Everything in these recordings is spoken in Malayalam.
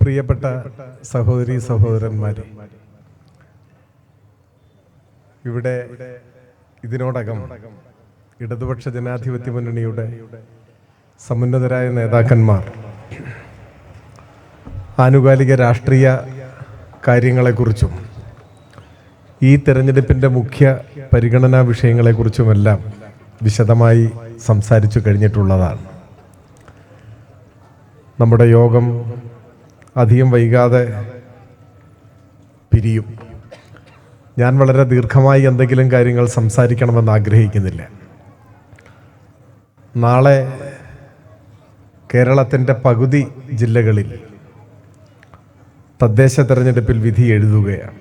പ്രിയപ്പെട്ട സഹോദരി സഹോദരന്മാരെ ഇവിടെ ഇതിനോടകം ഇടതുപക്ഷ ജനാധിപത്യ മുന്നണിയുടെ സമുന്നതരായ നേതാക്കന്മാർ ആനുകാലിക രാഷ്ട്രീയ കാര്യങ്ങളെക്കുറിച്ചും ഈ തെരഞ്ഞെടുപ്പിന്റെ മുഖ്യ പരിഗണനാ വിഷയങ്ങളെക്കുറിച്ചുമെല്ലാം വിശദമായി സംസാരിച്ചു കഴിഞ്ഞിട്ടുള്ളതാണ്. നമ്മുടെ യോഗം അധികം വൈകാതെ പിരിയും. ഞാൻ വളരെ ദീർഘമായി എന്തെങ്കിലും കാര്യങ്ങൾ സംസാരിക്കണമെന്ന് ആഗ്രഹിക്കുന്നില്ല. നാളെ കേരളത്തിന്റെ പകുതി ജില്ലകളിൽ തദ്ദേശ തെരഞ്ഞെടുപ്പിൽ വിധി എഴുതുകയാണ്.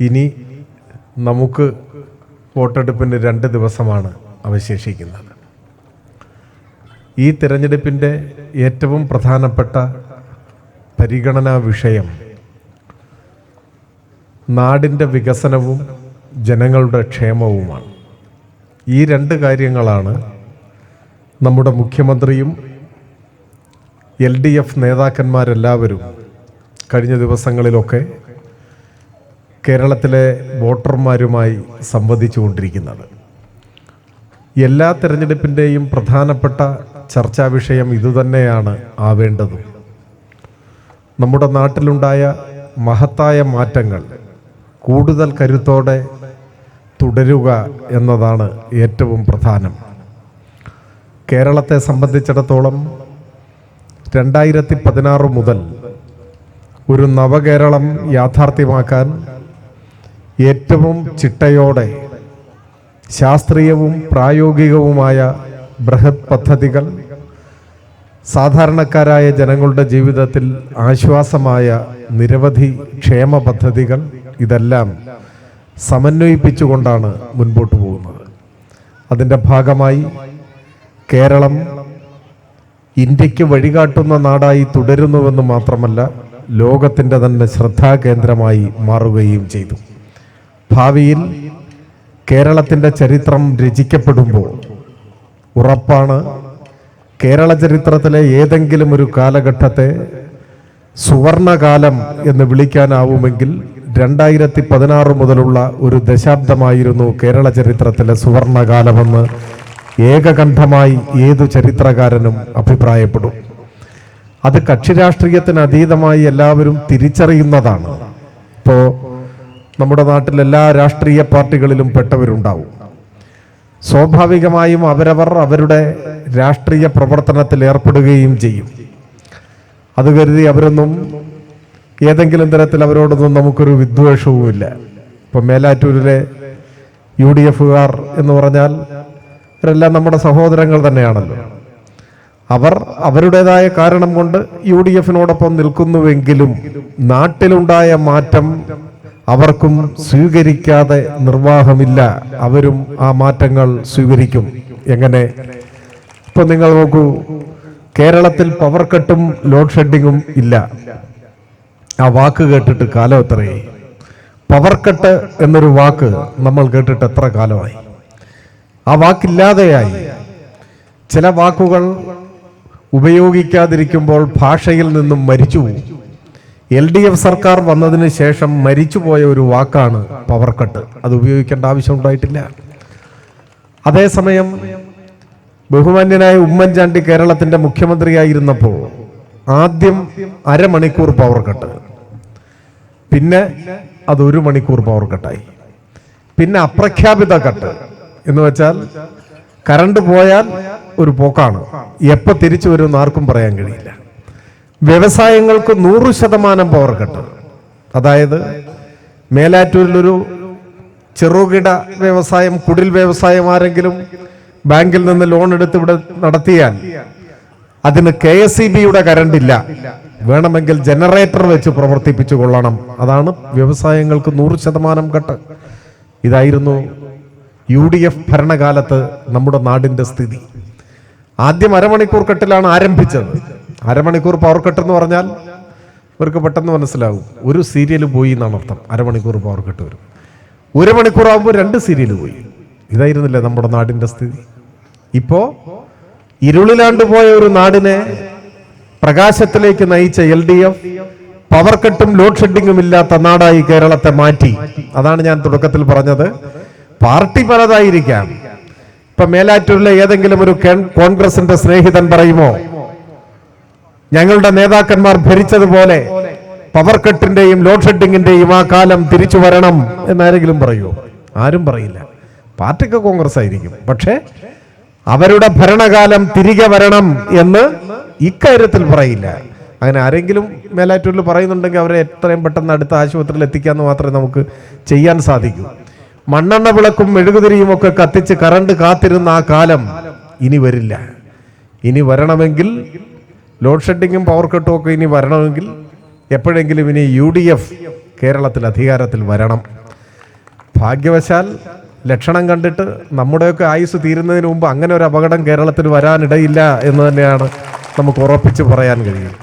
ഇനി നമുക്ക് വോട്ടെടുപ്പിന് രണ്ട് ദിവസമാണ് അവശേഷിക്കുന്നത്. ഈ തിരഞ്ഞെടുപ്പിന്റെ ഏറ്റവും പ്രധാനപ്പെട്ട പരിഗണനാ വിഷയം നാടിന്റെ വികസനവും ജനങ്ങളുടെ ക്ഷേമവുമാണ്. ഈ രണ്ട് കാര്യങ്ങളാണ് നമ്മുടെ മുഖ്യമന്ത്രിയും എൽ ഡി എഫ് നേതാക്കന്മാരെല്ലാവരും കഴിഞ്ഞ ദിവസങ്ങളിലൊക്കെ കേരളത്തിലെ വോട്ടർമാരുമായി സംവദിച്ചുകൊണ്ടിരിക്കുന്നത്. എല്ലാ തിരഞ്ഞെടുപ്പിന്റെയും പ്രധാനപ്പെട്ട ചർച്ചാ വിഷയം ഇതുതന്നെയാണ് ആവേണ്ടതും. നമ്മുടെ നാട്ടിലുണ്ടായ മഹത്തായ മാറ്റങ്ങൾ കൂടുതൽ കരുത്തോടെ തുടരുക എന്നതാണ് ഏറ്റവും പ്രധാനം. കേരളത്തെ സംബന്ധിച്ചിടത്തോളം രണ്ടായിരത്തി പതിനാറ് മുതൽ ഒരു നവകേരളം യാഥാർത്ഥ്യമാക്കാൻ ഏറ്റവും ചിട്ടയോടെ ശാസ്ത്രീയവും പ്രായോഗികവുമായ ബൃഹത് പദ്ധതികൾ സാധാരണക്കാരായ ജനങ്ങളുടെ ജീവിതത്തിൽ ആശ്വാസമായ നിരവധി ക്ഷേമ പദ്ധതികൾ ഇതെല്ലാം സമന്വയിപ്പിച്ചുകൊണ്ടാണ് മുൻപോട്ട് പോകുന്നത്. അതിന്റെ ഭാഗമായി കേരളം ഇന്ത്യയ്ക്ക് വഴികാട്ടുന്ന നാടായി തുടരുന്നുവെന്ന് മാത്രമല്ല ലോകത്തിന്റെ തന്നെ ശ്രദ്ധാകേന്ദ്രമായി മാറുകയും ചെയ്തു. ഭാവിയിൽ കേരളത്തിന്റെ ചരിത്രം രചിക്കപ്പെടുമ്പോൾ ഉറപ്പാണ്. കേരള ചരിത്രത്തിലെ ഏതെങ്കിലും ഒരു കാലഘട്ടത്തെ സുവർണകാലം എന്ന് വിളിക്കാനാവുമെങ്കിൽ രണ്ടായിരത്തി പതിനാറ് മുതലുള്ള ഒരു ദശാബ്ദമായിരുന്നു കേരള ചരിത്രത്തിലെ സുവർണകാലമെന്ന് ഏകകണ്ഠമായി ഏതു ചരിത്രകാരനും അഭിപ്രായപ്പെടും. അത് കക്ഷി രാഷ്ട്രീയത്തിന് അതീതമായി എല്ലാവരും തിരിച്ചറിയുന്നതാണ്. ഇപ്പോൾ നമ്മുടെ നാട്ടിൽ എല്ലാ രാഷ്ട്രീയ പാർട്ടികളിലും പെട്ടവരുണ്ടാവും. സ്വാഭാവികമായും അവരവർ അവരുടെ രാഷ്ട്രീയ പ്രവർത്തനത്തിൽ ഏർപ്പെടുകയും ചെയ്യും. അത് കരുതി അവരൊന്നും ഏതെങ്കിലും തരത്തിൽ അവരോടൊന്നും നമുക്കൊരു വിദ്വേഷവുമില്ല. ഇപ്പം മേലാറ്റൂരിലെ യു ഡി എഫുകാർ എന്ന് പറഞ്ഞാൽ അവരെല്ലാം നമ്മുടെ സഹോദരങ്ങൾ തന്നെയാണല്ലോ. അവർ അവരുടേതായ കാരണം കൊണ്ട് യു ഡി എഫിനോടൊപ്പം നിൽക്കുന്നുവെങ്കിലും നാട്ടിലുണ്ടായ മാറ്റം അവർക്കും സ്വീകരിക്കാതെ നിർവാഹമില്ല. അവരും ആ മാറ്റങ്ങൾ സ്വീകരിക്കും. എങ്ങനെ? ഇപ്പൊ നിങ്ങൾ നോക്കൂ കേരളത്തിൽ പവർ കട്ടും ലോഡ് ഷെഡിങ്ങും ഇല്ല. ആ വാക്ക് കേട്ടിട്ട് കാലം എത്രയായി? പവർ കട്ട് എന്നൊരു വാക്ക് നമ്മൾ കേട്ടിട്ട് എത്ര കാലമായി? ആ വാക്കില്ലാതെയായി. ചില വാക്കുകൾ ഉപയോഗിക്കാതിരിക്കുമ്പോൾ ഭാഷയിൽ നിന്നും മരിച്ചുപോകും എൽ ഡി എഫ് സർക്കാർ വന്നതിന് ശേഷം മരിച്ചുപോയ ഒരു വാക്കാണ് പവർ കട്ട്. അത് ഉപയോഗിക്കേണ്ട ആവശ്യം ഉണ്ടായിട്ടില്ല. അതേസമയം ബഹുമാന്യനായ ഉമ്മൻചാണ്ടി കേരളത്തിന്റെ മുഖ്യമന്ത്രിയായിരുന്നപ്പോൾ ആദ്യം അരമണിക്കൂർ പവർ കട്ട്. പിന്നെ അത് ഒരു മണിക്കൂർ പവർ കട്ടായി. പിന്നെ അപ്രഖ്യാപിത കട്ട് എന്ന് വെച്ചാൽ കറണ്ട് പോയാൽ ഒരു പോക്കാണ്. എപ്പോൾ തിരിച്ചു വരുമെന്ന് ആർക്കും പറയാൻ കഴിയില്ല. വ്യവസായങ്ങൾക്ക് നൂറ് ശതമാനം പവർ കട്ട്. അതായത് മേലാറ്റൂരിലൊരു ചെറുകിട വ്യവസായം കുടിൽ വ്യവസായം ആരെങ്കിലും ബാങ്കിൽ നിന്ന് ലോൺ എടുത്ത് ഇവിടെ നടത്തിയാൽ അതിന് കെ എസ് ഇ ബിയുടെ കറണ്ട് ഇല്ല. വേണമെങ്കിൽ ജനറേറ്റർ വെച്ച് പ്രവർത്തിപ്പിച്ചു കൊള്ളണം. അതാണ് വ്യവസായങ്ങൾക്ക് നൂറ് ശതമാനം കട്ട്. ഇതായിരുന്നു യു ഡി എഫ് ഭരണകാലത്ത് നമ്മുടെ നാടിന്റെ സ്ഥിതി. ആദ്യം അരമണിക്കൂർ കെട്ടിലാണ് ആരംഭിച്ചത്. അരമണിക്കൂർ പവർ കട്ട് എന്ന് പറഞ്ഞാൽ ഇവർക്ക് പെട്ടെന്ന് മനസ്സിലാവും. ഒരു സീരിയൽ പോയി എന്നാണ് അർത്ഥം. അരമണിക്കൂർ പവർ കട്ട് വരും. ഒരു മണിക്കൂർ ആകുമ്പോൾ രണ്ട് സീരിയൽ പോയി. ഇതായിരുന്നില്ലേ നമ്മുടെ നാടിന്റെ സ്ഥിതി? ഇപ്പോൾ ഇരുളിലാണ്ട് പോയ ഒരു നാടിനെ പ്രകാശത്തിലേക്ക് നയിച്ച എൽ ഡി എഫ് പവർ കട്ടും ലോഡ് ഷെഡിങ്ങും ഇല്ലാത്ത നാടായി കേരളത്തെ മാറ്റി. അതാണ് ഞാൻ തുടക്കത്തിൽ പറഞ്ഞത്. പാർട്ടി പലതായിരിക്കാം. ഇപ്പൊ മേലാറ്റൂരിലെ ഏതെങ്കിലും ഒരു കോൺഗ്രസിന്റെ സ്നേഹിതൻ പറയുമോ ഞങ്ങളുടെ നേതാക്കന്മാർ ഭരിച്ചതുപോലെ പവർ കട്ടിന്റെയും ലോഡ് ഷെഡിങ്ങിന്റെയും ആ കാലം തിരിച്ചു വരണം എന്നാരെങ്കിലും പറയുമോ ആരും പറയില്ല. പാർട്ടിക്ക് കോൺഗ്രസ് ആയിരിക്കും. പക്ഷേ അവരുടെ ഭരണകാലം തിരികെ വരണം എന്ന് ഇക്കാര്യത്തിൽ പറയില്ല. അങ്ങനെ ആരെങ്കിലും മേലാറ്റൂരിൽ പറയുന്നുണ്ടെങ്കിൽ അവരെ എത്രയും പെട്ടെന്ന് അടുത്ത ആശുപത്രിയിൽ എത്തിക്കാമെന്ന് മാത്രമേ നമുക്ക് ചെയ്യാൻ സാധിക്കൂ. മണ്ണെണ്ണ വിളക്കും മെഴുകുതിരിയും ഒക്കെ കത്തിച്ച് കറണ്ട് കാത്തിരുന്ന ആ കാലം ഇനി വരില്ല. ഇനി വരണമെങ്കിൽ ലോഡ് ഷെഡിങ്ങും പവർ കട്ടും ഒക്കെ ഇനി വരണമെങ്കിൽ എപ്പോഴെങ്കിലും ഇനി യു ഡി എഫ് കേരളത്തിൽ അധികാരത്തിൽ വരണം. ഭാഗ്യവശാൽ ലക്ഷണം കണ്ടിട്ട് നമ്മുടെയൊക്കെ ആയുസ് തീരുന്നതിന് മുമ്പ് അങ്ങനെ ഒരു അപകടം കേരളത്തിൽ വരാനിടയില്ല എന്ന് തന്നെയാണ് നമുക്ക് ഉറപ്പിച്ച് പറയാൻ കഴിയും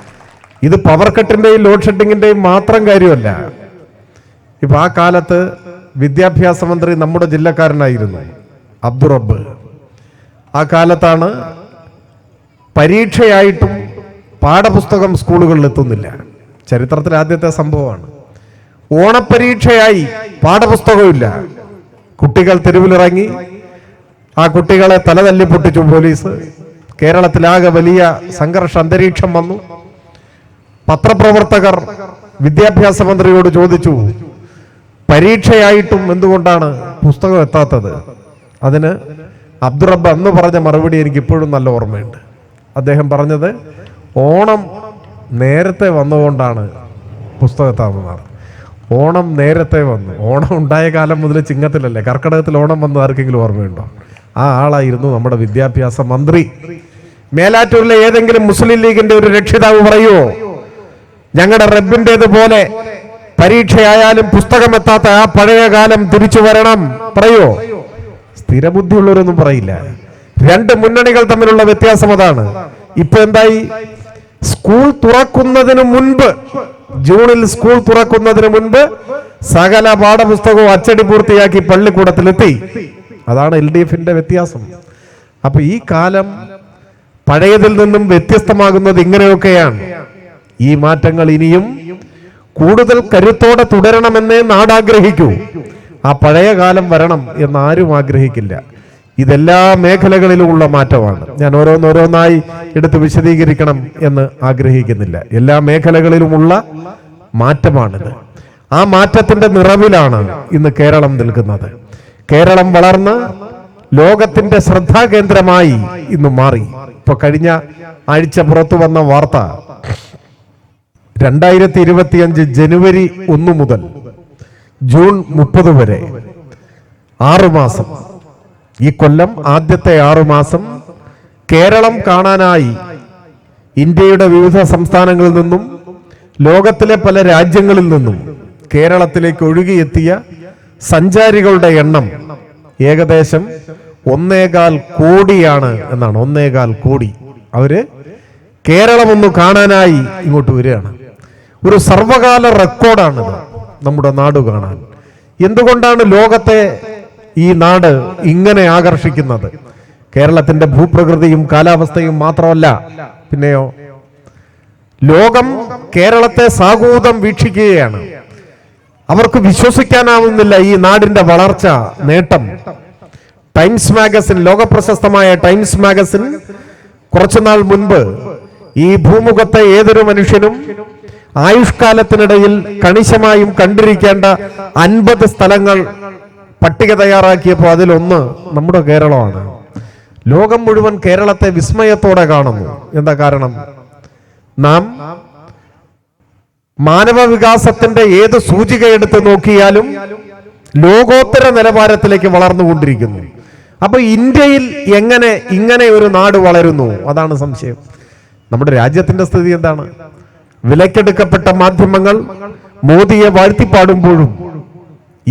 ഇത് പവർ കട്ടിന്റെയും ലോഡ് ഷെഡിങ്ങിന്റെയും മാത്രം കാര്യമല്ല. ഇപ്പം ആ കാലത്ത് വിദ്യാഭ്യാസ മന്ത്രി നമ്മുടെ ജില്ലക്കാരനായിരുന്നു അബ്ദുറബ് ആ കാലത്താണ് പരീക്ഷയായിട്ടും പാഠപുസ്തകം സ്കൂളുകളിൽ എത്തുന്നില്ല. ചരിത്രത്തിൽ ആദ്യത്തെ സംഭവമാണ്. ഓണപ്പരീക്ഷയായി പാഠപുസ്തകമില്ല. കുട്ടികൾ തെരുവിലിറങ്ങി ആ കുട്ടികളെ തലതല്ലി പൊട്ടിച്ചു പോലീസ്. കേരളത്തിലാകെ വലിയ സംഘർഷ അന്തരീക്ഷം വന്നു. പത്രപ്രവർത്തകർ വിദ്യാഭ്യാസ മന്ത്രിയോട് ചോദിച്ചു പരീക്ഷയായിട്ടും എന്തുകൊണ്ടാണ് പുസ്തകം എത്താത്തത്? അതിന് അബ്ദുറബ് അന്ന് പറഞ്ഞ മറുപടി എനിക്ക് ഇപ്പോഴും നല്ല ഓർമ്മയുണ്ട്. അദ്ദേഹം പറഞ്ഞത് ഓണം നേരത്തെ വന്നുകൊണ്ടാണ് പുസ്തകത്താവുന്നതാണ് ഓണം നേരത്തെ വന്നു. ഓണം ഉണ്ടായ കാലം മുതൽ ചിങ്ങത്തിലല്ലേ? കർക്കിടകത്തിൽ ഓണം വന്നു ആർക്കെങ്കിലും ഓർമ്മയുണ്ടോ? ആ ആളായിരുന്നു നമ്മുടെ വിദ്യാഭ്യാസ മന്ത്രി. മേലാറ്റൂരിലെ ഏതെങ്കിലും മുസ്ലിം ലീഗിന്റെ ഒരു രക്ഷിതാവ് പറയുമോ ഞങ്ങളുടെ റബ്ബിന്റെതുപോലെ പരീക്ഷയായാലും പുസ്തകം എത്താത്ത ആ പഴയ കാലം തിരിച്ചു വരണം പറയോ? സ്ഥിരബുദ്ധിയുള്ളവരൊന്നും പറയില്ല. രണ്ട് മുന്നണികൾ തമ്മിലുള്ള വ്യത്യാസം അതാണ്. ഇപ്പൊ എന്തായി? സ്കൂൾ തുറക്കുന്നതിന് മുൻപ് ജൂണിൽ സ്കൂൾ തുറക്കുന്നതിന് മുൻപ് സകല പാഠപുസ്തകവും അച്ചടി പൂർത്തിയാക്കി പള്ളിക്കൂടത്തിലെത്തി. അതാണ് എൽ ഡി എഫിന്റെ വ്യത്യാസം. അപ്പൊ ഈ കാലം പഴയതിൽ നിന്നും വ്യത്യസ്തമാകുന്നത് ഇങ്ങനെയൊക്കെയാണ്. ഈ മാറ്റങ്ങൾ ഇനിയും കൂടുതൽ കരുത്തോടെ തുടരണമെന്നേ നാടാഗ്രഹിക്കൂ. ആ പഴയ കാലം വരണം എന്ന് ആരും ആഗ്രഹിക്കില്ല. ഇതെല്ലാ മേഖലകളിലുമുള്ള മാറ്റമാണ്. ഞാൻ ഓരോന്നോരോന്നായി എടുത്ത് വിശദീകരിക്കണം എന്ന് ആഗ്രഹിക്കുന്നില്ല. എല്ലാ മേഖലകളിലുമുള്ള മാറ്റമാണിത്. ആ മാറ്റത്തിന്റെ നിറവിലാണ് ഇന്ന് കേരളം നിൽക്കുന്നത്. കേരളം വളർന്ന് ലോകത്തിന്റെ ശ്രദ്ധാകേന്ദ്രമായി ഇന്ന് മാറി. ഇപ്പൊ കഴിഞ്ഞ ആഴ്ച പുറത്തു വന്ന വാർത്ത രണ്ടായിരത്തി ഇരുപത്തിയഞ്ച് ജനുവരി ഒന്ന് മുതൽ ജൂൺ മുപ്പത് വരെ ആറുമാസം ഈ കൊല്ലം ആദ്യത്തെ ആറുമാസം കേരളം കാണാനായി ഇന്ത്യയുടെ വിവിധ സംസ്ഥാനങ്ങളിൽ നിന്നും ലോകത്തിലെ പല രാജ്യങ്ങളിൽ നിന്നും കേരളത്തിലേക്ക് ഒഴുകിയെത്തിയ സഞ്ചാരികളുടെ എണ്ണം ഏകദേശം ഒന്നേകാൽ കോടിയാണ് എന്നാണ്. ഒന്നേകാൽ കോടി. അവർ കേരളം ഒന്ന് കാണാനായി ഇങ്ങോട്ട് വരികയാണ്. ഒരു സർവകാല റെക്കോർഡാണിത് നമ്മുടെ നാട് കാണാൻ. എന്തുകൊണ്ടാണ് ലോകത്തെ ഈ നാട് ഇങ്ങനെ ആകർഷിക്കുന്നത്. കേരളത്തിന്റെ ഭൂപ്രകൃതിയും കാലാവസ്ഥയും മാത്രമല്ല പിന്നെയോ? ലോകം കേരളത്തെ സാഗൂതം വീക്ഷിക്കുകയാണ്. അവർക്ക് വിശ്വസിക്കാനാവുന്നില്ല ഈ നാടിന്റെ വളർച്ച നേട്ടം. ടൈംസ് മാഗസിൻ ലോകപ്രശസ്തമായ ടൈംസ് മാഗസിൻ കുറച്ചുനാൾ മുൻപ് ഈ ഭൂമുഖത്തെ ഏതൊരു മനുഷ്യനും ആയുഷ്കാലത്തിനിടയിൽ കണിശമായും കണ്ടിരിക്കേണ്ട അൻപത് സ്ഥലങ്ങൾ പട്ടിക തയ്യാറാക്കിയപ്പോൾ അതിലൊന്ന് നമ്മുടെ കേരളമാണ്. ലോകം മുഴുവൻ കേരളത്തെ വിസ്മയത്തോടെ കാണുന്നു. എന്താ കാരണം? നാം മാനവ വികാസത്തിന്റെ ഏത് സൂചിക എടുത്ത് നോക്കിയാലും ലോകോത്തര നിലവാരത്തിലേക്ക് വളർന്നുകൊണ്ടിരിക്കുന്നു അപ്പൊ ഇന്ത്യയിൽ എങ്ങനെ ഇങ്ങനെ ഒരു നാട് വളരുന്നു? അതാണ് സംശയം. നമ്മുടെ രാജ്യത്തിന്റെ സ്ഥിതി എന്താണ്? വിലക്കെടുക്കപ്പെട്ട മാധ്യമങ്ങൾ മോദിയെ വാഴ്ത്തിപ്പാടുമ്പോഴും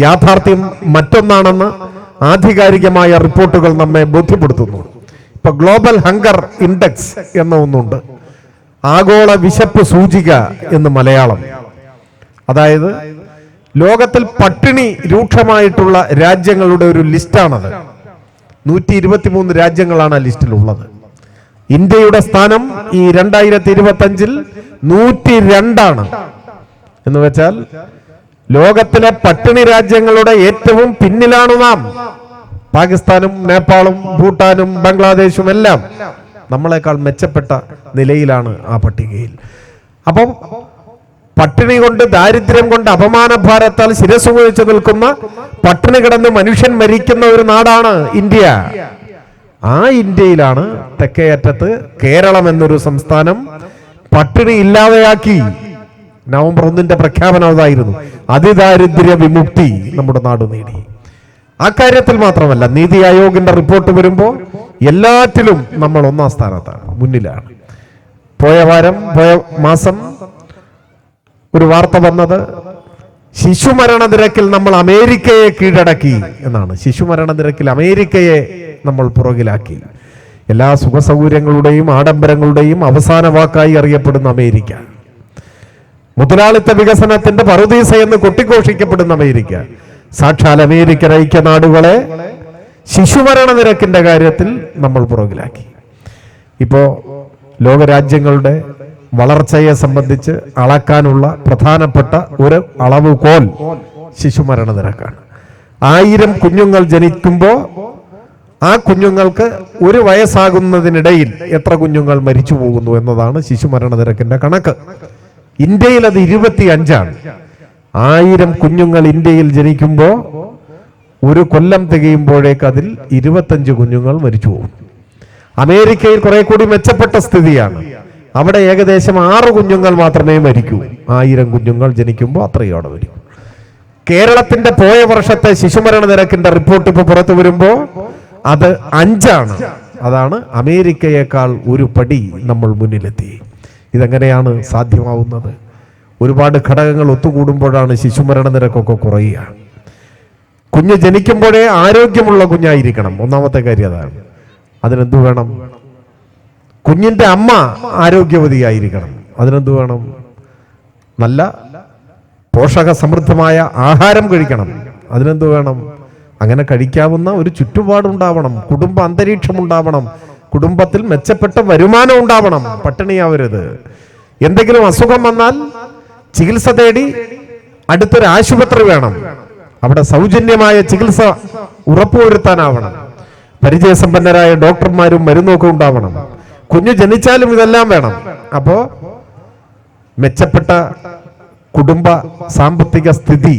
യാഥാർത്ഥ്യം മറ്റൊന്നാണെന്ന് ആധികാരികമായ റിപ്പോർട്ടുകൾ നമ്മെ ബോധ്യപ്പെടുത്തുന്നു. ഇപ്പൊ ഗ്ലോബൽ ഹങ്കർ ഇൻഡെക്സ് എന്ന ഒന്നുണ്ട്. ആഗോള വിശപ്പ് സൂചിക എന്ന് മലയാളം. അതായത് ലോകത്തിൽ പട്ടിണി രൂക്ഷമായിട്ടുള്ള രാജ്യങ്ങളുടെ ഒരു ലിസ്റ്റാണത്. നൂറ്റി ഇരുപത്തിമൂന്ന് രാജ്യങ്ങളാണ് ആ ലിസ്റ്റിലുള്ളത്. ഇന്ത്യയുടെ സ്ഥാനം ഈ രണ്ടായിരത്തി ഇരുപത്തി അഞ്ചിൽ നൂറ്റി രണ്ടാണ് എന്ന് വെച്ചാൽ ലോകത്തിലെ പട്ടിണി രാജ്യങ്ങളുടെ ഏറ്റവും പിന്നിലാണ് നാം. പാകിസ്ഥാനും നേപ്പാളും ഭൂട്ടാനും ബംഗ്ലാദേശും എല്ലാം നമ്മളെക്കാൾ മെച്ചപ്പെട്ട നിലയിലാണ് ആ പട്ടികയിൽ. അപ്പം പട്ടിണി കൊണ്ട് ദാരിദ്ര്യം കൊണ്ട് അപമാന ഭാരത്താൽ ശിരസ് കുഴിച്ചു നിൽക്കുന്ന പട്ടിണി കിടന്ന് മനുഷ്യൻ മരിക്കുന്ന ഒരു നാടാണ് ഇന്ത്യ. ആ ഇന്ത്യയിലാണ് തെക്കേയറ്റത്ത് കേരളം എന്നൊരു സംസ്ഥാനം പട്ടിണി ഇല്ലാതെയാക്കി നവംബർ ഒന്നിന്റെ പ്രഖ്യാപനം അതായിരുന്നു. അതിദാരിദ്ര്യ വിമുക്തി നമ്മുടെ നാട് നേടി. ആ കാര്യത്തിൽ മാത്രമല്ല നീതി ആയോഗിന്റെ റിപ്പോർട്ട് വരുമ്പോൾ എല്ലാറ്റിലും നമ്മൾ ഒന്നാം സ്ഥാനത്താണ് മുന്നിലാണ്. പോയ വാരം പോയ മാസം ഒരു വാർത്ത വന്നത് ശിശുമരണ നിരക്കിൽ നമ്മൾ അമേരിക്കയെ കീഴടക്കി എന്നാണ്. ശിശുമരണ നിരക്കിൽ അമേരിക്കയെ നമ്മൾ പുറകിലാക്കി. എല്ലാ സുഖസൗകര്യങ്ങളുടെയും ആഡംബരങ്ങളുടെയും അവസാന വാക്കായി അറിയപ്പെടുന്ന അമേരിക്ക. മുതലാളിത്ത വികസനത്തിന്റെ പറുദീസ എന്ന് കൊട്ടിഘോഷിക്കപ്പെടുന്ന അമേരിക്ക. സാക്ഷാൽ അമേരിക്കൻ ഐക്യനാടുകളെ ശിശുമരണ നിരക്കിന്റെ കാര്യത്തിൽ നമ്മൾ പുറകിലാക്കി. ഇപ്പോ ലോകരാജ്യങ്ങളുടെ വളർച്ചയെ സംബന്ധിച്ച് അളക്കാനുള്ള പ്രധാനപ്പെട്ട ഒരു അളവ് കോൽ ശിശുമരണ നിരക്കാണ്. ആയിരം കുഞ്ഞുങ്ങൾ ജനിക്കുമ്പോൾ ആ കുഞ്ഞുങ്ങൾക്ക് ഒരു വയസ്സാകുന്നതിനിടയിൽ എത്ര കുഞ്ഞുങ്ങൾ മരിച്ചു പോകുന്നു എന്നതാണ് ശിശുമരണ നിരക്കിന്റെ കണക്ക്. ഇന്ത്യയിൽ അത് ഇരുപത്തി അഞ്ചാണ് ആയിരം കുഞ്ഞുങ്ങൾ ഇന്ത്യയിൽ ജനിക്കുമ്പോൾ ഒരു കൊല്ലം തികയുമ്പോഴേക്ക് അതിൽ ഇരുപത്തഞ്ച് കുഞ്ഞുങ്ങൾ മരിച്ചു പോകും. അമേരിക്കയിൽ കുറെ കൂടി മെച്ചപ്പെട്ട സ്ഥിതിയാണ്. അവിടെ ഏകദേശം ആറ് കുഞ്ഞുങ്ങൾ മാത്രമേ മരിക്കൂ. ആയിരം കുഞ്ഞുങ്ങൾ ജനിക്കുമ്പോൾ അത്രയോടെ വരും. കേരളത്തിന്റെ പോയ വർഷത്തെ ശിശുമരണ നിരക്കിന്റെ റിപ്പോർട്ട് ഇപ്പൊ പുറത്തു വരുമ്പോൾ അത് അഞ്ചാണ്. അതാണ് അമേരിക്കയേക്കാൾ ഒരു പടി നമ്മൾ മുന്നിലെത്തി. ഇതെങ്ങനെയാണ് സാധ്യമാവുന്നത്? ഒരുപാട് ഘടകങ്ങൾ ഒത്തുകൂടുമ്പോഴാണ് ശിശുമരണ നിരക്കൊക്കെ കുറയുക. കുഞ്ഞ് ജനിക്കുമ്പോഴേ ആരോഗ്യമുള്ള കുഞ്ഞായിരിക്കണം. ഒന്നാമത്തെ കാര്യം അതാണ്. അതിനെന്ത് വേണം? കുഞ്ഞിന്റെ അമ്മ ആരോഗ്യവതിയായിരിക്കണം. അതിനെന്ത് വേണം? നല്ല പോഷക സമൃദ്ധമായ ആഹാരം കഴിക്കണം. അതിനെന്ത് വേണം? അങ്ങനെ കഴിക്കാവുന്ന ഒരു ചുറ്റുപാടുണ്ടാവണം. കുടുംബ അന്തരീക്ഷം ഉണ്ടാവണം. കുടുംബത്തിൽ മെച്ചപ്പെട്ട വരുമാനം ഉണ്ടാവണം. പട്ടിണിയാവരുത്. എന്തെങ്കിലും അസുഖം വന്നാൽ ചികിത്സ തേടി അടുത്തൊരു ആശുപത്രി വേണം. അവിടെ സൗജന്യമായ ചികിത്സ ഉറപ്പുവരുത്താനാവണം. പരിചയസമ്പന്നരായ ഡോക്ടർമാരും മരുന്നൊക്കെ ഉണ്ടാവണം. കുഞ്ഞു ജനിച്ചാലും ഇതെല്ലാം വേണം. അപ്പോ മെച്ചപ്പെട്ട കുടുംബ സാമ്പത്തിക സ്ഥിതി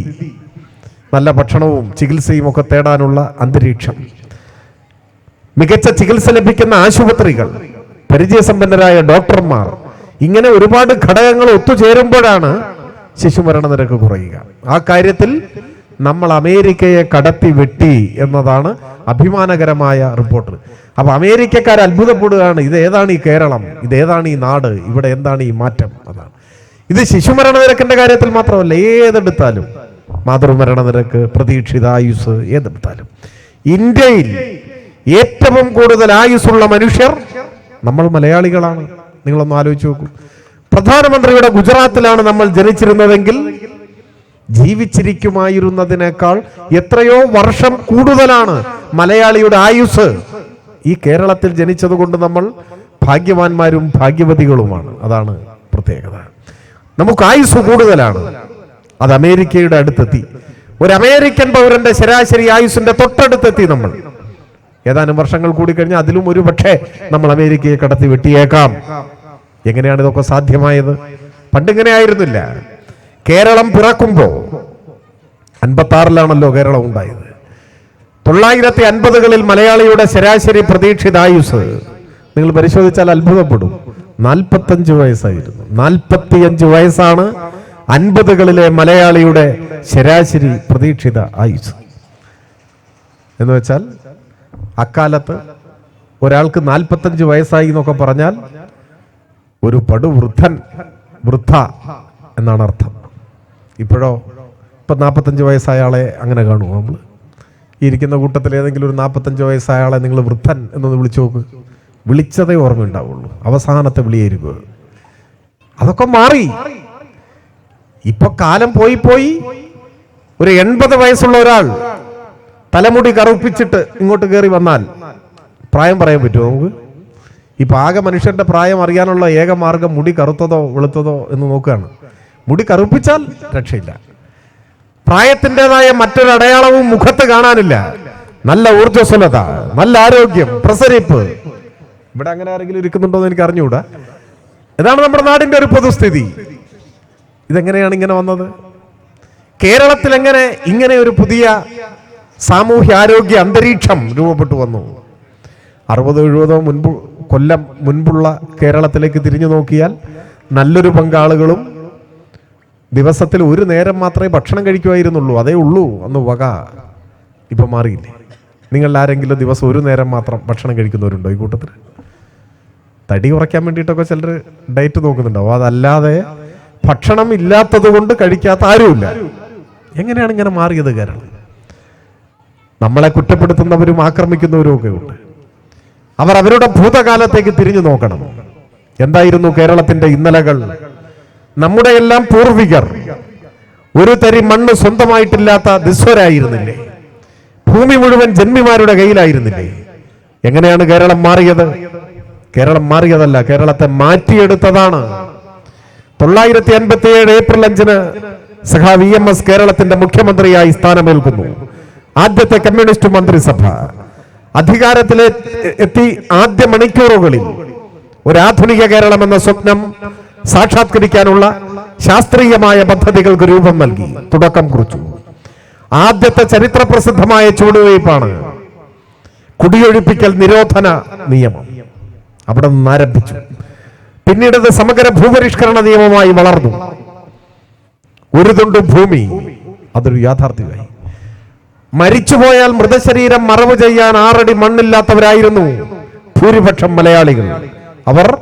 നല്ല ഭക്ഷണവും ചികിത്സയും ഒക്കെ തേടാനുള്ള അന്തരീക്ഷം. മികച്ച ചികിത്സ ലഭിക്കുന്ന ആശുപത്രികൾ പരിചയസമ്പന്നരായ ഡോക്ടർമാർ ഇങ്ങനെ ഒരുപാട് ഘടകങ്ങൾ ഒത്തുചേരുമ്പോഴാണ് ശിശുമരണ നിരക്ക് കുറയുക. ആ കാര്യത്തിൽ നമ്മൾ അമേരിക്കയെ കടത്തി വെട്ടി എന്നതാണ് അഭിമാനകരമായ റിപ്പോർട്ട്. അപ്പൊ അമേരിക്കക്കാർ അത്ഭുതപ്പെടുകയാണ് ഇത് ഏതാണ് ഈ കേരളം ഇത് ഏതാണ് ഈ നാട് ഇവിടെ എന്താണ് ഈ മാറ്റം അതാണ്. ഇത് ശിശുമരണ നിരക്കിന്റെ കാര്യത്തിൽ മാത്രമല്ല ഏതെടുത്താലും മാതൃമരണ നിരക്ക് പ്രതീക്ഷിത ആയുസ് ഏതെടുത്താലും. ഇന്ത്യയിൽ ഏറ്റവും കൂടുതൽ ആയുസ്സുള്ള മനുഷ്യർ നമ്മൾ മലയാളികളാണ്. നിങ്ങളൊന്ന് ആലോചിച്ച് നോക്കൂ. പ്രധാനമന്ത്രിയുടെ ഗുജറാത്തിലാണ് നമ്മൾ ജനിച്ചിരുന്നതെങ്കിൽ ജീവിച്ചിരിക്കുമായിരുന്നതിനേക്കാൾ എത്രയോ വർഷം കൂടുതലാണ് മലയാളിയുടെ ആയുസ് ഈ കേരളത്തിൽ ജനിച്ചതുകൊണ്ട് നമ്മൾ ഭാഗ്യവാന്മാരും ഭാഗ്യവതികളുമാണ്. അതാണ് പ്രത്യേകത. നമുക്ക് ആയുസ് കൂടുതലാണ്. അത് അമേരിക്കയുടെ അടുത്തെത്തി. ഒരു അമേരിക്കൻ പൗരന്റെ ശരാശരി ആയുസിന്റെ തൊട്ടടുത്തെത്തി നമ്മൾ. ഏതാനും വർഷങ്ങൾ കൂടി കഴിഞ്ഞാൽ അതിലും ഒരു പക്ഷേ നമ്മൾ അമേരിക്കയെ കടത്തി വെട്ടിയേക്കാം എങ്ങനെയാണ് ഇതൊക്കെ സാധ്യമായത്? പണ്ടിങ്ങനെ ആയിരുന്നില്ല. കേരളം പിറക്കുമ്പോൾ അൻപത്തി ആറിലാണല്ലോ കേരളം ഉണ്ടായത്. തൊള്ളായിരത്തി അൻപതുകളിൽ മലയാളിയുടെ ശരാശരി പ്രതീക്ഷിത ആയുസ് നിങ്ങൾ പരിശോധിച്ചാൽ അത്ഭുതപ്പെടും. നാൽപ്പത്തഞ്ച് വയസ്സായിരുന്നു. നാൽപ്പത്തിയഞ്ച് വയസ്സാണ് അൻപതുകളിലെ മലയാളിയുടെ ശരാശരി പ്രതീക്ഷിത ആയുസ്. എന്ന് വെച്ചാൽ അക്കാലത്ത് ഒരാൾക്ക് നാൽപ്പത്തഞ്ച് വയസ്സായി എന്നൊക്കെ പറഞ്ഞാൽ ഒരു പടുവൃദ്ധൻ വൃദ്ധ എന്നാണ് അർത്ഥം. ഇപ്പോഴോ ഇപ്പൊ നാൽപ്പത്തഞ്ച് വയസ്സായാളെ അങ്ങനെ കാണുമോ നമ്മൾ ഇരിക്കുന്ന കൂട്ടത്തിൽ ഏതെങ്കിലും ഒരു നാൽപ്പത്തഞ്ച് വയസ്സായ ആളെ നിങ്ങൾ വൃദ്ധൻ എന്നൊന്ന് വിളിച്ചു നോക്ക്. വിളിച്ചതേ ഓർമ്മ ഉണ്ടാവുള്ളൂ അവസാനത്തെ വിളിയായിരിക്കും അത്. അതൊക്കെ മാറി. ഇപ്പൊ കാലം പോയി പോയി ഒരു എൺപത് വയസ്സുള്ള ഒരാൾ തലമുടി കറുപ്പിച്ചിട്ട് ഇങ്ങോട്ട് കയറി വന്നാൽ പ്രായം പറയാൻ പറ്റുമോ നമുക്ക്? ഇപ്പൊ ആകെ മനുഷ്യന്റെ പ്രായം അറിയാനുള്ള ഏക മാർഗം മുടി കറുത്തതോ വെളുത്തതോ എന്ന് നോക്കുകയാണ്. മുടി കറുപ്പിച്ചാൽ രക്ഷയില്ല. പ്രായത്തിന്റെതായ മറ്റൊരു അടയാളവും മുഖത്ത് കാണാനില്ല. നല്ല ഊർജസ്വലത നല്ല ആരോഗ്യം പ്രസരിപ്പ്. ഇവിടെ അങ്ങനെ ആരെങ്കിലും ഇരിക്കുന്നുണ്ടോ എന്ന് എനിക്ക് അറിഞ്ഞുകൂടാ. ഇതാണ് നമ്മുടെ നാടിന്റെ ഒരു പൊതുസ്ഥിതി. ഇതെങ്ങനെയാണ് ഇങ്ങനെ വന്നത്? കേരളത്തിൽ എങ്ങനെ ഇങ്ങനെ ഒരു പുതിയ സാമൂഹ്യ ആരോഗ്യ അന്തരീക്ഷം രൂപപ്പെട്ടു വന്നു. അറുപതോ എഴുപതോ മുൻപ് കൊല്ലം മുൻപുള്ള കേരളത്തിലേക്ക് തിരിഞ്ഞു നോക്കിയാൽ നല്ലൊരു പങ്കാളുകളും ദിവസത്തിൽ ഒരു നേരം മാത്രമേ ഭക്ഷണം കഴിക്കുമായിരുന്നുള്ളൂ അതേ ഉള്ളൂ. അന്ന് വക ഇപ്പൊ മാറിയില്ലേ? നിങ്ങൾ ആരെങ്കിലും ദിവസം ഒരു നേരം മാത്രം ഭക്ഷണം കഴിക്കുന്നവരുണ്ടോ ഈ കൂട്ടത്തിൽ തടി കുറയ്ക്കാൻ വേണ്ടിയിട്ടൊക്കെ ചിലർ ഡയറ്റ് നോക്കുന്നുണ്ടാവും അതല്ലാതെ ഭക്ഷണം ഇല്ലാത്തത് കൊണ്ട് കഴിക്കാത്ത ആരുമില്ല. എങ്ങനെയാണ് ഇങ്ങനെ മാറിയത് കേരളം? നമ്മളെ കുറ്റപ്പെടുത്തുന്നവരും ആക്രമിക്കുന്നവരും ഒക്കെ ഉണ്ട്. അവർ അവരുടെ ഭൂതകാലത്തേക്ക് തിരിഞ്ഞു നോക്കണം. എന്തായിരുന്നു കേരളത്തിന്റെ ഇന്നലകൾ? നമ്മുടെ എല്ലാം പൂർവികർ. ഒരു തരി മണ്ണ് സ്വന്തമായിട്ടില്ലാത്ത ദിസ്വരായിരുന്നില്ലേ? ഭൂമി മുഴുവൻ ജന്മിമാരുടെ കയ്യിലായിരുന്നില്ലേ? എങ്ങനെയാണ് കേരളം മാറിയത്? കേരളം മാറിയതല്ല കേരളത്തെ മാറ്റിയെടുത്തതാണ്. തൊള്ളായിരത്തി അൻപത്തി ഏഴ് ഏപ്രിൽ അഞ്ചിന് സഖാ വി എം എസ് കേരളത്തിന്റെ മുഖ്യമന്ത്രിയായി സ്ഥാനമേൽക്കുന്നു. ആദ്യത്തെ കമ്മ്യൂണിസ്റ്റ് മന്ത്രിസഭ. അധികാരത്തിലെ എത്തി ആദ്യ മണിക്കൂറുകളിൽ ഒരു ആധുനിക കേരളം എന്ന സ്വപ്നം സാക്ഷാത്കരിക്കാനുള്ള ശാസ്ത്രീയമായ പദ്ധതികൾക്ക് രൂപം നൽകി തുടക്കം കുറിച്ചു. ആദ്യത്തെ ചരിത്ര പ്രസിദ്ധമായ ചുവടുവയ്പ്പാണ് കുടിയൊഴിപ്പിക്കൽ നിരോധന നിയമം. അവിടെ നിന്ന് ആരംഭിച്ചു. പിന്നീട് അത് സമഗ്ര ഭൂപരിഷ്കരണ നിയമമായി വളർന്നു. ഒരു തുണ്ട് ഭൂമി അതൊരു യാഥാർത്ഥ്യമായി. മരിച്ചുപോയാൽ മൃതശരീരം മറവ് ചെയ്യാൻ ആറടി മണ്ണില്ലാത്തവരായിരുന്നു. ഭൂരിപക്ഷം മലയാളികൾ. അവർ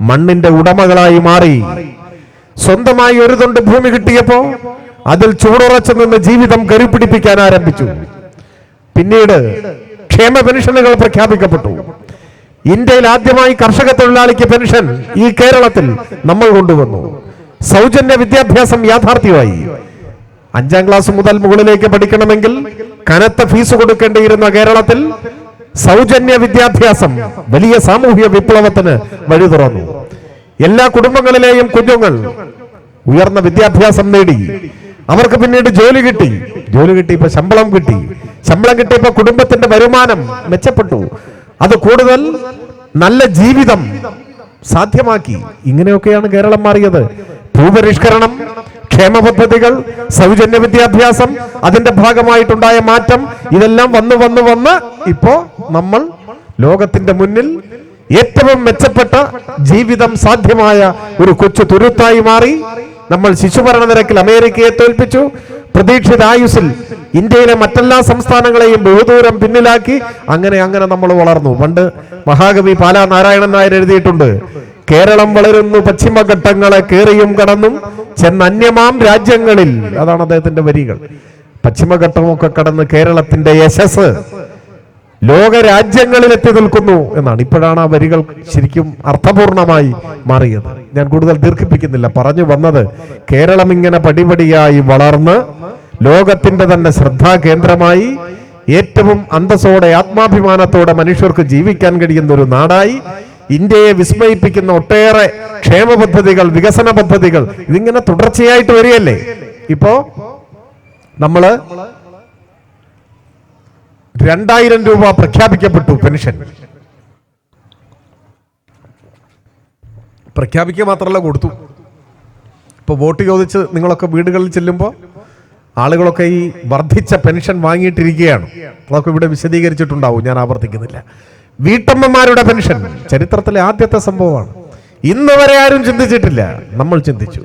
മണ്ണിന്റെ ഉടമകളായി മാറി. സ്വന്തമായി ഒരു തൊണ്ട് ഭൂമി കിട്ടിയപ്പോ അതിൽ ചൂടുറച്ചു നിന്ന് ജീവിതം കരുപിടിപ്പിക്കാൻ ആരംഭിച്ചു. പിന്നീട് ക്ഷേമ പെൻഷനുകൾ പ്രഖ്യാപിക്കപ്പെട്ടു. ഇന്ത്യയിൽ ആദ്യമായി കർഷക തൊഴിലാളിക്ക് പെൻഷൻ ഈ കേരളത്തിൽ നമ്മൾ കൊണ്ടുവന്നു. സൗജന്യ വിദ്യാഭ്യാസം യാഥാർത്ഥ്യമായി. അഞ്ചാം ക്ലാസ് മുതൽ മുകളിലേക്ക് പഠിക്കണമെങ്കിൽ കനത്ത ഫീസ് കൊടുക്കേണ്ടിയിരുന്ന കേരളത്തിൽ സൗജന്യ വിദ്യാഭ്യാസം വലിയ സാമൂഹ്യ വിപ്ലവത്തിന് വഴി തുറന്നു. എല്ലാ കുടുംബങ്ങളിലെയും കുഞ്ഞുങ്ങൾ ഉയർന്ന വിദ്യാഭ്യാസം നേടി. അവർക്ക് പിന്നീട് ജോലി കിട്ടി. ജോലി കിട്ടിയപ്പോ ശമ്പളം കിട്ടി. ശമ്പളം കിട്ടിയപ്പോ കുടുംബത്തിന്റെ വരുമാനം മെച്ചപ്പെട്ടു. അത് കൂടുതൽ നല്ല ജീവിതം സാധ്യമാക്കി. ഇങ്ങനെയൊക്കെയാണ് കേരളം മാറിയത്. ഭൂപരിഷ്കരണം ക്ഷേമ പദ്ധതികൾ സൗജന്യ വിദ്യാഭ്യാസം അതിന്റെ ഭാഗമായിട്ടുണ്ടായ മാറ്റം ഇതെല്ലാം വന്നു വന്ന് വന്ന് ഇപ്പോ നമ്മൾ ലോകത്തിന്റെ മുന്നിൽ ഏറ്റവും മെച്ചപ്പെട്ട ജീവിതം സാധ്യമായ ഒരു കൊച്ചു തുരുത്തായി മാറി. നമ്മൾ ശിശുഭരണ നിരക്കിൽ അമേരിക്കയെ തോൽപ്പിച്ചു. പ്രതീക്ഷിത ആയുസിൽ ഇന്ത്യയിലെ മറ്റെല്ലാ സംസ്ഥാനങ്ങളെയും ബഹുദൂരം പിന്നിലാക്കി. അങ്ങനെ അങ്ങനെ നമ്മൾ വളർന്നു. പണ്ട് മഹാകവി പാലാ നാരായണൻ നായർ എഴുതിയിട്ടുണ്ട് കേരളം വളരുന്നു പശ്ചിമഘട്ടങ്ങളെ കേറിയും കടന്നും ചെന്നന്യമാം രാജ്യങ്ങളിൽ. അതാണ് അദ്ദേഹത്തിന്റെ വരികൾ. പശ്ചിമഘട്ടമൊക്കെ കടന്ന് കേരളത്തിന്റെ യശസ് ലോക രാജ്യങ്ങളിൽ എത്തി നിൽക്കുന്നു എന്നാണ്. ഇപ്പോഴാണ് ആ വരികൾ ശരിക്കും അർത്ഥപൂർണമായി മാറിയത്. ഞാൻ കൂടുതൽ ദീർഘിപ്പിക്കുന്നില്ല. പറഞ്ഞു വന്നത് കേരളം ഇങ്ങനെ പടിപടിയായി വളർന്ന് ലോകത്തിന്റെ തന്നെ ശ്രദ്ധാ കേന്ദ്രമായി ഏറ്റവും അന്തസ്സോടെ ആത്മാഭിമാനത്തോടെ മനുഷ്യർക്ക് ജീവിക്കാൻ കഴിയുന്ന ഒരു നാടായി ഇന്ത്യയെ വിസ്മയിപ്പിക്കുന്ന ഒട്ടേറെ ക്ഷേമ പദ്ധതികൾ വികസന പദ്ധതികൾ. ഇതിങ്ങനെ തുടർച്ചയായിട്ട് വരികയല്ലേ? ഇപ്പോ നമ്മൾ രണ്ടായിരം രൂപ പ്രഖ്യാപിക്കപ്പെട്ടു പെൻഷൻ. പ്രഖ്യാപിക്കുക മാത്രമല്ല കൊടുത്തു. ഇപ്പോൾ വോട്ട് ചോദിച്ച് നിങ്ങളൊക്കെ വീടുകളിൽ ചെല്ലുമ്പോൾ ആളുകളൊക്കെ ഈ വർദ്ധിച്ച പെൻഷൻ വാങ്ങിയിട്ടിരിക്കുകയാണ്. അതൊക്കെ ഇവിടെ വിശദീകരിച്ചിട്ടുണ്ടാവും. ഞാൻ ആവർത്തിക്കുന്നില്ല. വീട്ടമ്മമാരുടെ പെൻഷൻ. ചരിത്രത്തിലെ ആദ്യത്തെ സംഭവമാണ്. ഇന്ന് വരെ ആരും ചിന്തിച്ചിട്ടില്ല. നമ്മൾ ചിന്തിച്ചു.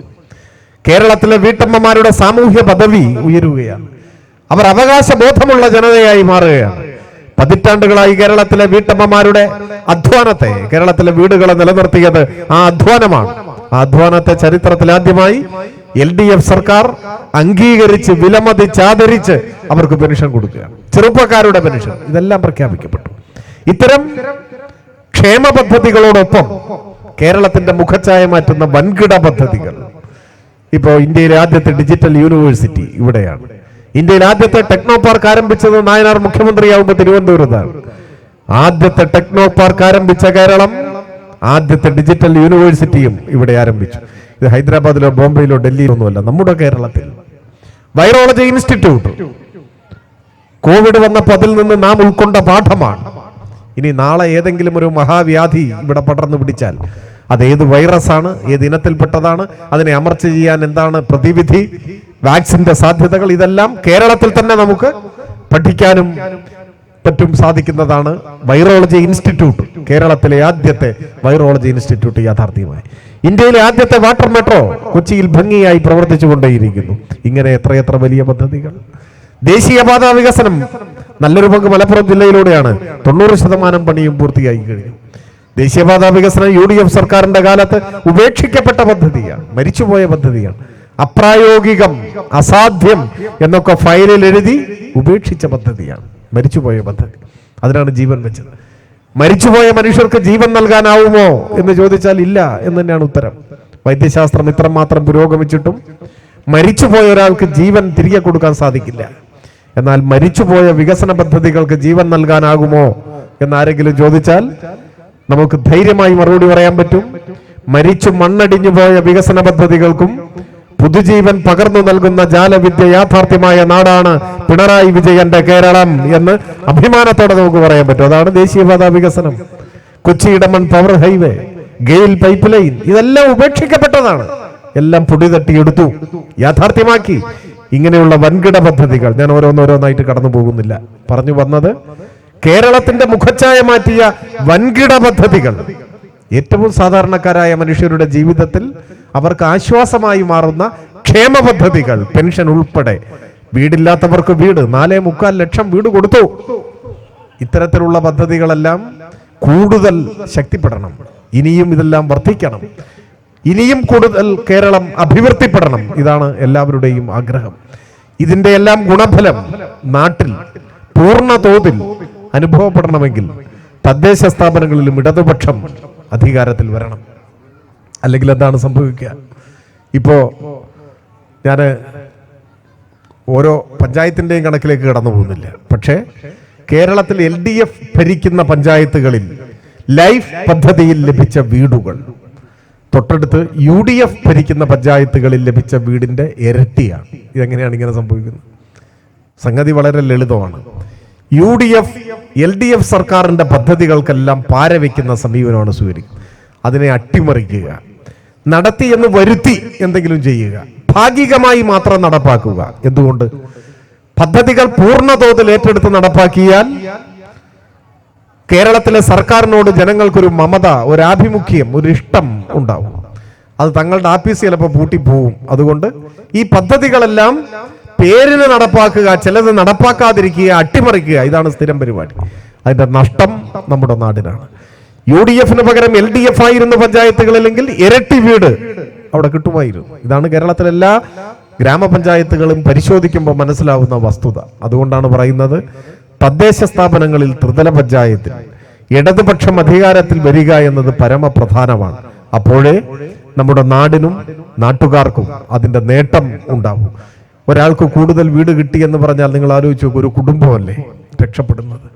കേരളത്തിലെ വീട്ടമ്മമാരുടെ സാമൂഹ്യ പദവി ഉയരുകയാണ്. അവർ അവകാശ ബോധമുള്ള ജനതയായി മാറുകയാണ്. പതിറ്റാണ്ടുകളായി കേരളത്തിലെ വീട്ടമ്മമാരുടെ അധ്വാനത്തെ കേരളത്തിലെ വീടുകളെ നിലനിർത്തിയത് ആ അധ്വാനമാണ്. ആ അധ്വാനത്തെ ചരിത്രത്തിൽ ആദ്യമായി എൽ ഡി എഫ് സർക്കാർ അംഗീകരിച്ച് വിലമതിച്ച് ആദരിച്ച് അവർക്ക് പെൻഷൻ കൊടുക്കുകയാണ്. ചെറുപ്പക്കാരുടെ പെൻഷൻ. ഇതെല്ലാം പ്രഖ്യാപിക്കപ്പെട്ടു. ഇത്തരം ക്ഷേമ പദ്ധതികളോടൊപ്പം കേരളത്തിന്റെ മുഖച്ഛായ മാറ്റുന്ന വൻകിട പദ്ധതികൾ. ഇപ്പോൾ ഇന്ത്യയിലെ ആദ്യത്തെ ഡിജിറ്റൽ യൂണിവേഴ്സിറ്റി ഇവിടെയാണ്. ഇന്ത്യയിൽ ആദ്യത്തെ ടെക്നോ പാർക്ക് ആരംഭിച്ചത് നായനാർ മുഖ്യമന്ത്രിയാവുമ്പോൾ തിരുവനന്തപുരത്താണ്. ആദ്യത്തെ ടെക്നോ പാർക്ക് ആരംഭിച്ച കേരളം ആദ്യത്തെ ഡിജിറ്റൽ യൂണിവേഴ്സിറ്റിയും ഇവിടെ ആരംഭിച്ചു. ഇത് ഹൈദരാബാദിലോ ബോംബെയിലോ ഡൽഹിയിലോ ഒന്നുമല്ല നമ്മുടെ കേരളത്തിൽ. Virology institute. കോവിഡ് വന്നപ്പോൾ അതിൽ നിന്ന് നാം ഉൾക്കൊണ്ട പാഠമാണ്. ഇനി നാളെ ഏതെങ്കിലും ഒരു മഹാവ്യാധി ഇവിടെ പടർന്നു പിടിച്ചാൽ അത് ഏത് വൈറസാണ് ഏത് ഇനത്തിൽപ്പെട്ടതാണ് അതിനെ അമർച്ച ചെയ്യാൻ എന്താണ് പ്രതിവിധി വാക്സിന്റെ സാധ്യതകൾ ഇതെല്ലാം കേരളത്തിൽ തന്നെ നമുക്ക് പഠിക്കാനും പറ്റും സാധിക്കുന്നതാണ് വൈറോളജി ഇൻസ്റ്റിറ്റ്യൂട്ട് കേരളത്തിലെ ആദ്യത്തെ വൈറോളജി ഇൻസ്റ്റിറ്റ്യൂട്ട് യാഥാർത്ഥ്യമായി. ഇന്ത്യയിലെ ആദ്യത്തെ വാട്ടർ മെട്രോ കൊച്ചിയിൽ ഭംഗിയായി പ്രവർത്തിച്ചുകൊണ്ടേയിരിക്കുന്നു. ഇങ്ങനെ എത്രയെത്ര വലിയ പദ്ധതികൾ? ദേശീയപാത വികസനം നല്ലൊരു പങ്ക് മലപ്പുറം ജില്ലയിലൂടെയാണ്. തൊണ്ണൂറ് ശതമാനം പണിയും പൂർത്തിയായി കഴിഞ്ഞു. ദേശീയപാത വികസനം യു ഡി എഫ് സർക്കാരിന്റെ കാലത്ത് ഉപേക്ഷിക്കപ്പെട്ട പദ്ധതിയാണ് മരിച്ചുപോയ പദ്ധതിയാണ്. അപ്രായോഗികം അസാധ്യം എന്നൊക്കെ ഫയലിൽ എഴുതി ഉപേക്ഷിച്ച പദ്ധതിയാണ് മരിച്ചുപോയ പദ്ധതി. അതിനാണ് ജീവൻ വെച്ചത്. മരിച്ചുപോയ മനുഷ്യർക്ക് ജീവൻ നൽകാനാവുമോ എന്ന് ചോദിച്ചാൽ ഇല്ല എന്ന് തന്നെയാണ് ഉത്തരം. വൈദ്യശാസ്ത്രം ഇത്രമാത്രം പുരോഗമിച്ചിട്ടും മരിച്ചുപോയ ഒരാൾക്ക് ജീവൻ തിരികെ കൊടുക്കാൻ സാധിക്കില്ല. എന്നാൽ മരിച്ചുപോയ വികസന പദ്ധതികൾക്ക് ജീവൻ നൽകാനാകുമോ എന്നാരെങ്കിലും ചോദിച്ചാൽ നമുക്ക് ധൈര്യമായി മറുപടി പറയാൻ പറ്റും. മരിച്ചു മണ്ണടിഞ്ഞു പോയ വികസന പദ്ധതികൾക്കും പുതുജീവൻ പകർന്നു നൽകുന്ന ജാലവിദ്യ യാഥാർത്ഥ്യമായ നാടാണ് പിണറായി വിജയന്റെ കേരളം എന്ന് അഭിമാനത്തോടെ നമുക്ക് പറയാൻ പറ്റും. അതാണ് ദേശീയപാത വികസനം. Kochi Edamon power highway GAIL pipe line ഇതെല്ലാം ഉപേക്ഷിക്കപ്പെട്ടതാണ്. എല്ലാം പുടി തട്ടിയെടുത്തു യാഥാർത്ഥ്യമാക്കി. ഇങ്ങനെയുള്ള വൻകിട പദ്ധതികൾ. ഞാൻ ഓരോന്നോരോന്നായിട്ട് കടന്നു പോകുന്നില്ല. പറഞ്ഞു വന്നത് കേരളത്തിന്റെ മുഖച്ഛായ മാറ്റിയ വൻകിട പദ്ധതികൾ. ഏറ്റവും സാധാരണക്കാരായ മനുഷ്യരുടെ ജീവിതത്തിൽ അവർക്ക് ആശ്വാസമായി മാറുന്ന ക്ഷേമ പദ്ധതികൾ. പെൻഷൻ ഉൾപ്പെടെ. വീടില്ലാത്തവർക്ക് വീട്. നാലേ മുക്കാൽ ലക്ഷം വീട് കൊടുത്തു. ഇത്തരത്തിലുള്ള പദ്ധതികളെല്ലാം കൂടുതൽ ശക്തിപ്പെടണം. ഇനിയും ഇതെല്ലാം വർദ്ധിക്കണം. ഇനിയും കൂടുതൽ കേരളം അഭിവൃദ്ധിപ്പെടണം. ഇതാണ് എല്ലാവരുടെയും ആഗ്രഹം. ഇതിന്റെ എല്ലാം ഗുണഫലം നാട്ടിൽ പൂർണ തോതിൽ അനുഭവപ്പെടണമെങ്കിൽ തദ്ദേശ സ്ഥാപനങ്ങളിലും ഇടതുപക്ഷം അധികാരത്തിൽ വരണം. അല്ലെങ്കിൽ എന്താണ് സംഭവിക്കുക? ഇപ്പോ ഞാൻ ഓരോ പഞ്ചായത്തിന്റെയും കണക്കിലേക്ക് കടന്നു പോകുന്നില്ല. പക്ഷേ കേരളത്തിൽ എൽ ഡി എഫ് ഭരിക്കുന്ന പഞ്ചായത്തുകളിൽ ലൈഫ് പദ്ധതിയിൽ ലഭിച്ച വീടുകൾ തൊട്ടടുത്ത് യു ഡി എഫ് ഭരിക്കുന്ന പഞ്ചായത്തുകളിൽ ലഭിച്ച വീടിന്റെ ഇരട്ടിയാണ്. ഇതെങ്ങനെയാണ് ഇങ്ങനെ സംഭവിക്കുന്നത്? സംഗതി വളരെ ലളിതമാണ്. U D F L D F സർക്കാരിന്റെ പദ്ധതികൾക്കെല്ലാം പാരവയ്ക്കുന്ന സമീപനമാണ് സ്വീകരിക്കുന്നത് അതിനെ അട്ടിമറിക്കുക നടത്തി എന്ന് വരുത്തി എന്തെങ്കിലും ചെയ്യുക ഭാഗികമായി മാത്രം നടപ്പാക്കുക. എന്തുകൊണ്ട്? പദ്ധതികൾ പൂർണതോതിൽ ഏറ്റെടുത്ത് നടപ്പാക്കിയാൽ കേരളത്തിലെ സർക്കാരിനോട് ജനങ്ങൾക്കൊരു മമത ഒരു ആഭിമുഖ്യം ഒരു ഇഷ്ടം ഉണ്ടാവും. അത് തങ്ങളുടെ ആഫീസ് ചിലപ്പോൾ പൂട്ടിപ്പോവും അതുകൊണ്ട് ഈ പദ്ധതികളെല്ലാം പേരിന് നടപ്പാക്കുക ചിലത് നടപ്പാക്കാതിരിക്കുക അട്ടിമറിക്കുക ഇതാണ് സ്ഥിരം പരിപാടി. അതിന്റെ നഷ്ടം നമ്മുടെ നാടിനാണ്. യു ഡി എഫിന് പകരം എൽ ഡി എഫ് ആയിരുന്ന പഞ്ചായത്തുകളിലെങ്കിൽ ഇരട്ടി വീട് അവിടെ കിട്ടുമായിരുന്നു. ഇതാണ് കേരളത്തിലെല്ലാ ഗ്രാമപഞ്ചായത്തുകളും പരിശോധിക്കുമ്പോൾ മനസ്സിലാവുന്ന വസ്തുത. അതുകൊണ്ടാണ് പറയുന്നത് തദ്ദേശ സ്ഥാപനങ്ങളിൽ ത്രിതല പഞ്ചായത്തിൽ ഇടതുപക്ഷം അധികാരത്തിൽ വരിക എന്നത് പരമപ്രധാനമാണ്. അപ്പോഴേ നമ്മുടെ നാടിനും നാട്ടുകാർക്കും അതിന്റെ നേട്ടം ഉണ്ടാവും. ഒരാൾക്ക് കൂടുതൽ വീട് കിട്ടി എന്ന് പറഞ്ഞാൽ നിങ്ങൾ ആലോചിച്ച് നോക്കും ഒരു കുടുംബമല്ലേ രക്ഷപ്പെടുന്നത്.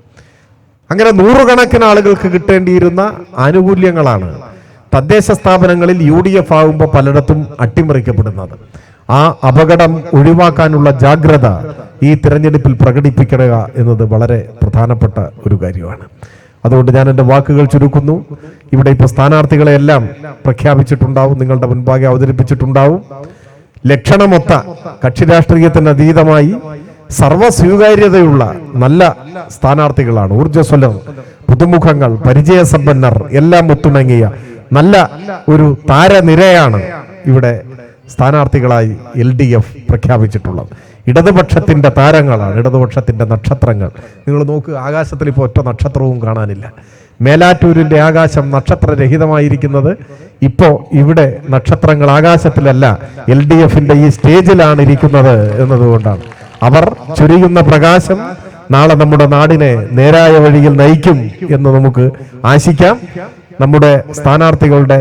അങ്ങനെ നൂറുകണക്കിന് ആളുകൾക്ക് കിട്ടേണ്ടിയിരുന്ന ആനുകൂല്യങ്ങളാണ് തദ്ദേശ സ്ഥാപനങ്ങളിൽ യു ഡി എഫ് ആകുമ്പോൾ പലയിടത്തും അട്ടിമറിക്കപ്പെടുന്നത്. ആ അപകടം ഒഴിവാക്കാനുള്ള ജാഗ്രത ഈ തിരഞ്ഞെടുപ്പിൽ പ്രകടിപ്പിക്കുക എന്നത് വളരെ പ്രധാനപ്പെട്ട ഒരു കാര്യമാണ്. അതുകൊണ്ട് ഞാൻ എന്റെ വാക്കുകൾ ചുരുക്കുന്നു. ഇവിടെ ഇപ്പോൾ സ്ഥാനാർത്ഥികളെ എല്ലാം പ്രഖ്യാപിച്ചിട്ടുണ്ടാവും. നിങ്ങളുടെ മുൻപാകെ അവതരിപ്പിച്ചിട്ടുണ്ടാവും. ലക്ഷണമൊത്ത കക്ഷി രാഷ്ട്രീയത്തിന് അതീതമായി സർവസ്വീകാര്യതയുള്ള നല്ല സ്ഥാനാർത്ഥികളാണ്. ഊർജസ്വലർ പുതുമുഖങ്ങൾ പരിചയസമ്പന്നർ എല്ലാം ഒത്തുണങ്ങിയ നല്ല ഒരു താരനിരയാണ് ഇവിടെ സ്ഥാനാർത്ഥികളായി എൽ ഡി എഫ് പ്രഖ്യാപിച്ചിട്ടുള്ളത്. ഇടതുപക്ഷത്തിന്റെ താരങ്ങളാണ് ഇടതുപക്ഷത്തിന്റെ നക്ഷത്രങ്ങൾ. നിങ്ങൾ നോക്കുക ആകാശത്തിൽ ഇപ്പോൾ ഒറ്റ നക്ഷത്രവും കാണാനില്ല. മേലാറ്റൂരിന്റെ ആകാശം നക്ഷത്രരഹിതമായിരിക്കുന്നത് ഇപ്പോൾ ഇവിടെ നക്ഷത്രങ്ങൾ ആകാശത്തിലല്ല എൽ ഡി എഫിന്റെ ഈ സ്റ്റേജിലാണ് ഇരിക്കുന്നത് എന്നതുകൊണ്ടാണ്. അവർ ചുരിയുന്ന പ്രകാശം നാളെ നമ്മുടെ നാടിനെ നേരായ വഴിയിൽ നയിക്കും എന്ന് നമുക്ക് ആശിക്കാം. നമ്മുടെ സ്ഥാനാർത്ഥികളുടെ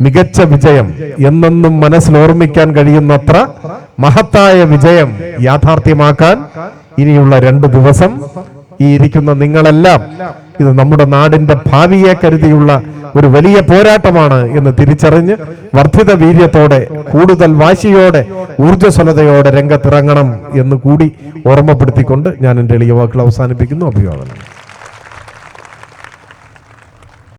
മികച്ച വിജയം എന്നൊന്നും മനസ്സിൽ ഓർമ്മിക്കാൻ കഴിയുന്നത്ര മഹത്തായ വിജയം യാഥാർത്ഥ്യമാക്കാൻ ഇനിയുള്ള രണ്ട് ദിവസം ഈ ഇരിക്കുന്ന നിങ്ങളെല്ലാം ഇത് നമ്മുടെ നാടിന്റെ ഭാവിയെ കരുതിയുള്ള ഒരു വലിയ പോരാട്ടമാണ് എന്ന് തിരിച്ചറിഞ്ഞ് വർദ്ധിത വീര്യത്തോടെ കൂടുതൽ വാശിയോടെ ഊർജസ്വലതയോടെ രംഗത്തിറങ്ങണം എന്ന് കൂടി ഓർമ്മപ്പെടുത്തിക്കൊണ്ട് ഞാൻ എന്റെ എളിയ വാക്കുകൾ അവസാനിപ്പിക്കുന്നു. അഭിവാദനം